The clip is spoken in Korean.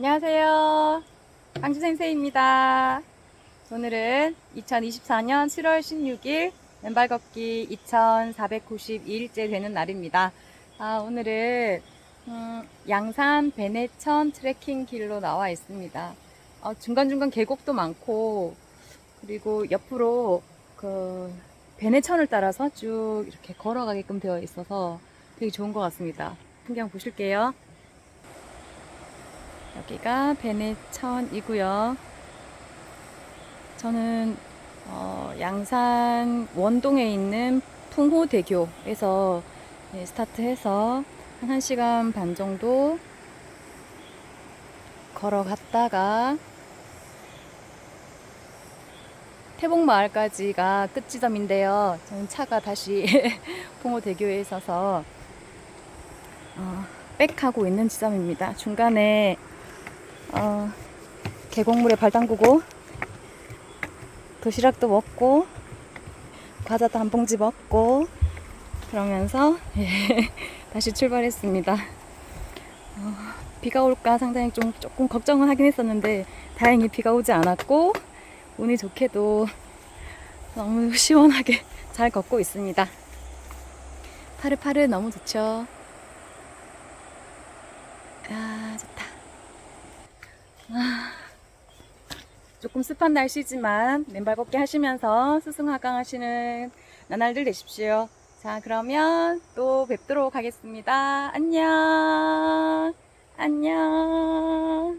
안녕하세요. 강주생생입니다. 오늘은 2024년 7월 16일 맨발 걷기 2492일째 되는 날입니다. 아, 오늘은 음, 양산 베네천 트레킹 길로 나와 있습니다. 어, 중간중간 계곡도 많고 그리고 옆으로 그 베네천을 따라서 쭉 이렇게 걸어가게끔 되어 있어서 되게 좋은 것 같습니다. 풍경 보실게요. 여기가 베네천이고요. 저는 어, 양산 원동에 있는 풍호대교에서 네, 스타트해서 한 1시간 반 정도 걸어갔다가 태봉마을까지가 끝지점인데요. 저는 차가 다시 풍호대교에 있어서 어, 백하고 있는 지점입니다. 중간에 어, 계곡물에 발 담그고 도시락도 먹고 과자도 한 봉지 먹고 그러면서 예, 다시 출발했습니다. 어, 비가 올까 상당히 좀 조금 걱정은 하긴 했었는데 다행히 비가 오지 않았고 운이 좋게도 너무 시원하게 잘 걷고 있습니다. 파르파르 너무 좋죠. 아 좋다. 조금 습한 날씨지만 맨발 걷기 하시면서 스승하강 하시는 나날들 되십시오. 자, 그러면 또 뵙도록 하겠습니다. 안녕. 안녕.